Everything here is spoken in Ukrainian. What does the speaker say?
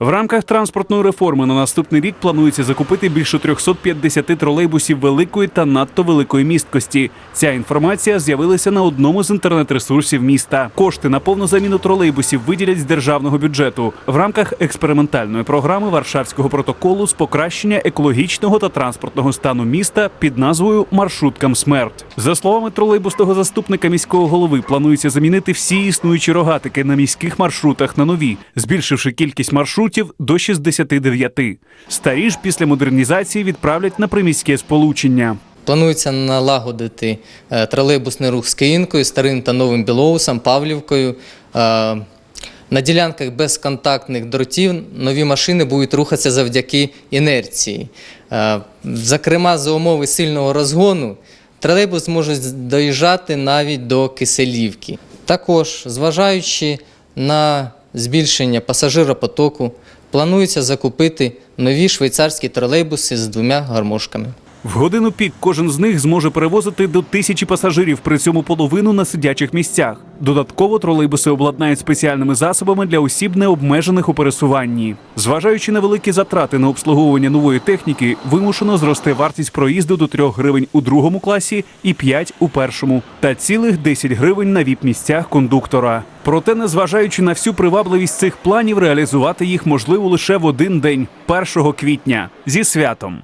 В рамках транспортної реформи на наступний рік планується закупити більше 350 тролейбусів великої та надто великої місткості. Ця інформація з'явилася на одному з інтернет-ресурсів міста. Кошти на повну заміну тролейбусів виділять з державного бюджету в рамках експериментальної програми Варшавського протоколу з покращення екологічного та транспортного стану міста під назвою Маршруткам смерть. За словами тролейбусного заступника міського голови, планується замінити всі існуючі рогатики на міських маршрутах на нові, збільшивши кількість маршрутів до 69. Старі ж після модернізації відправлять на приміське сполучення. Планується налагодити е, тролейбусний рух з Київкою, Старим та Новим Білоусом, Павлівкою. Е, На ділянках безконтактних дротів нові машини будуть рухатися завдяки інерції. Е, Зокрема, за умови сильного розгону тролейбус може доїжджати навіть до Киселівки. Також, зважаючи на збільшення пасажиропотоку, планується закупити нові швейцарські тролейбуси з двома гармошками. В годину пік кожен з них зможе перевозити до тисячі пасажирів, при цьому половину на сидячих місцях. Додатково тролейбуси обладнають спеціальними засобами для осіб, необмежених у пересуванні. Зважаючи на великі затрати на обслуговування нової техніки, вимушено зросте вартість проїзду до 3 гривень у другому класі і 5 у першому, та цілих 10 гривень на віп-місцях кондуктора. Проте, незважаючи на всю привабливість цих планів, реалізувати їх можливо лише в один день 1 квітня зі святом.